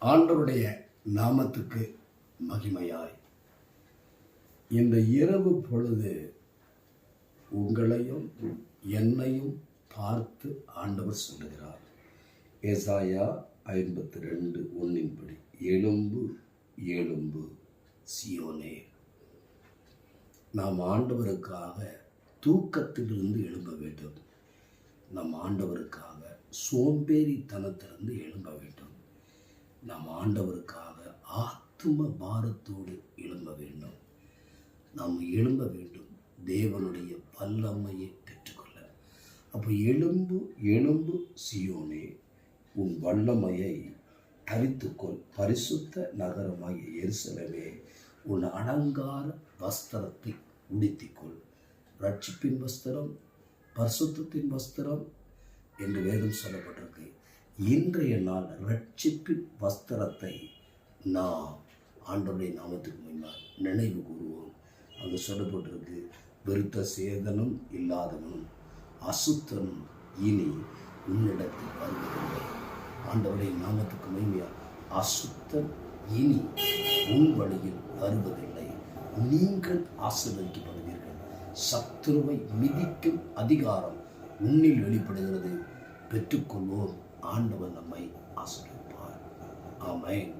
ஆண்டவருடைய நாமத்துக்கு மகிமையாய். இந்த இரவு பொழுது உங்களையும் என்னையும் பார்த்து ஆண்டவர் சொல்லுகிறார். ஏசாயா ஐம்பத்தி ரெண்டு ஒன்றின்படி எலும்பு எலும்பு சியோனே. நாம் ஆண்டவருக்காக தூக்கத்திலிருந்து எழும்ப வேண்டும். நம் ஆண்டவருக்காக சோம்பேறித்தனத்திலிருந்து எழும்ப வேண்டும். நாம் ஆண்டவருக்காக ஆத்தும பாரத்தோடு எழும்ப வேண்டும். நாம் எழும்ப வேண்டும். தேவனுடைய வல்லமையை பெற்றுக்கொள்ள. அப்போ எலும்பு எலும்பு சியோனே உன் வல்லமையை தரித்துக்கொள். பரிசுத்த நகரமாகிய எருசலமே உன் அலங்கார வஸ்திரத்தை உடுத்திக்கொள். ரட்சிப்பின் வஸ்திரம் பரிசுத்தத்தின் வஸ்திரம் என்று வேதம் சொல்லப்பட்டிருக்கிறது. இன்றைய நாள் ரட்சிப்பு வஸ்திரத்தை நாம் ஆண்டவருடைய நாமத்துக்கு முன்னால் நினைவு கூறுவோம். அங்கு சொல்லப்பட்டிருக்கு விருத்த சேதனம் இல்லாதவனும் அசுத்தனும் இனி உன்னிடத்தில் வருவதில்லை. ஆண்டவருடைய நாமத்துக்கு மகிமையா அசுத்தம் இனி உன் வழியில் வருவதில்லை. நீங்கள் ஆசீர்வதிக்கப்படுவீர்கள். சத்துருவை மிதிக்கும் அதிகாரம் உன்னில் வெளிப்படுகிறது. பெற்றுக்கொள்வோம். ஆண்டவர் நம்மை ஆசீர்வதிப்பார். ஆமேன்.